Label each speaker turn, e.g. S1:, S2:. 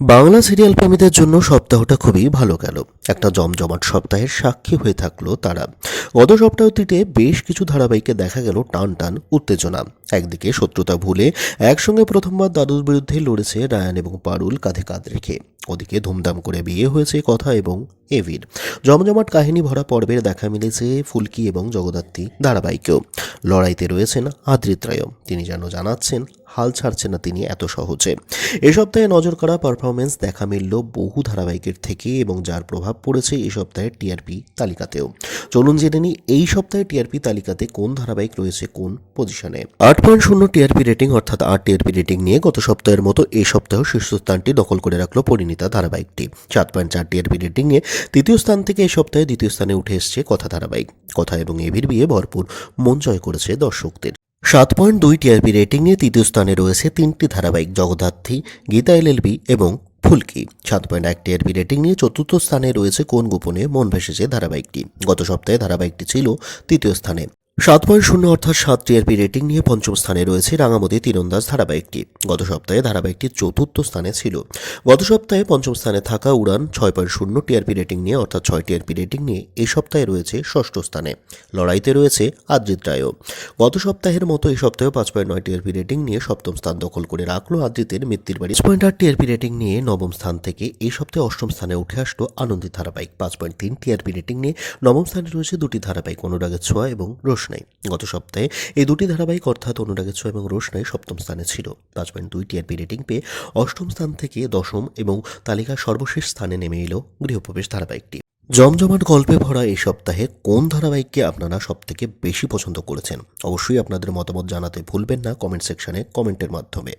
S1: Bangla serial প্রেমীদের জন্য সপ্তাহটা খুবই ভালো গেল। একটা জমজমাট সপ্তাহের সাক্ষী হয়ে থাকল তারা। গত সপ্তাহটিতে বেশ কিছু ধারাবাহিকে দেখা গেল টান টান উত্তেজনা। একদিকে শত্রুতা ভুলে একসঙ্গে প্রথমবার দাদুর বিরুদ্ধে লড়েছে রায়ান এবং পারুল কাঁধে কাঁধ রেখে। ওদিকে ধুমধাম করে বিয়ে হয়েছে কথা এবং এভির। জমজমাট কাহিনী ভরা পর্বের দেখা মিলেছে ফুলকি এবং জগদ্ধাত্রী ধারাবাহিকেও। লড়াইতে রয়েছেন আদ্রিত রায়ও। তিনি যেন জানাচ্ছেন, হাল ছাড়ছে না তিনি এত সহজে। এ সপ্তাহে নজর করা পারফরমেন্স দেখা মিলল বহু ধারাবাহিকের থেকে এবং যার প্রভাব পড়েছে এ সপ্তাহের টিআরপি তালিকাতেও। চলুন জেনে নিই, এই সপ্তাহে টিআরপি তালিকাতে কোন ধারাবাহিক রয়েছে কোন পজিশনে। আট পয়েন্ট শূন্য টিআরপি রেটিং অর্থাৎ আট টিআরপি রেটিং নিয়ে গত সপ্তাহের মতো এই সপ্তাহ শীর্ষস্থানটি দখল করে রাখল পরিণীতা ধারাবাহিকটি। সাত পয়েন্ট চার টিআরপি রেটিং নিয়ে তৃতীয় স্থান থেকে এই সপ্তাহে দ্বিতীয় স্থানে উঠে এসছে কথা ধারাবাহিক। কথা এবং এভির বিয়ে ভরপুর মন জয় করেছে দর্শকদের। সাত পয়েন্ট দুই টিআরপি রেটিং নিয়ে তৃতীয় স্থানে রয়েছে তিনটি ধারাবাহিক, জগদ্ধাত্রী, গীতা এলএলবি এবং ফুলকি। সাত পয়েন্ট এক টিআরপি রেটিং নিয়ে চতুর্থ স্থানে রয়েছে কোন গোপনে মন ভেসেছে ধারাবাহিকটি। গত সপ্তাহে ধারাবাহিকটি ছিল তৃতীয় স্থানে। সাত পয়েন্ট শূন্য অর্থাৎ সাত টিআরপি রেটিং নিয়ে পঞ্চম স্থানে রয়েছে রাঙামতি তীরন্দাজ ধারাবাহিকটি। গত সপ্তাহে ধারাবাহিকটি চতুর্থ স্থানে ছিল। গত সপ্তাহে পঞ্চম স্থানে থাকা উড়ান ছয় পয়েন্ট শূন্য টিআরপি রেটিং নিয়ে অর্থাৎ ছয় টিআরপি রেটিং নিয়ে এই সপ্তাহে রয়েছে ষষ্ঠ স্থানে। লড়াইতে রয়েছে আদ্রিত রায়ও। গত সপ্তাহের মতো এই সপ্তাহে পাঁচ পয়েন্ট নয় টিআরপি রেটিং নিয়ে সপ্তম স্থান দখল করে রাখল আদ্রিতের মৃত্যুর বাড়ি। পয়েন্ট আট টিআরপি রেটিং নিয়ে নবম স্থান থেকে এই সপ্তাহে অষ্টম স্থানে উঠে আসলো আনন্দিত ধারাবাহিক। পাঁচ পয়েন্ট তিন টিআরপি রেটিং নিয়ে নবম স্থানে রয়েছে দুটি ধারাবাহিক, অনুরাগের ছোঁয়া এবং রোশনাই গত সপ্তাহে এই দুটি ধারাবাহিক অর্থাৎ অনুরাগের ছোঁয়া এবং রোশনাই সপ্তম স্থানে ছিল। পাঁচ পয়েন্ট দুই টিআরপি রেটিং পেয়ে অষ্টম স্থান থেকে দশম এবং তালিকার সর্বশেষ স্থানে নেমে এলো গৃহপ্রবেশ ধারাবাহিকটি। জমজমাট গল্পে ভরা এই সপ্তাহে কোন ধারাবাহিককে আপনারা সবথেকে বেশি পছন্দ করেছেন? অবশ্যই আপনাদের মতামত জানাতে ভুলবেন না কমেন্ট সেকশনে কমেন্টের মাধ্যমে।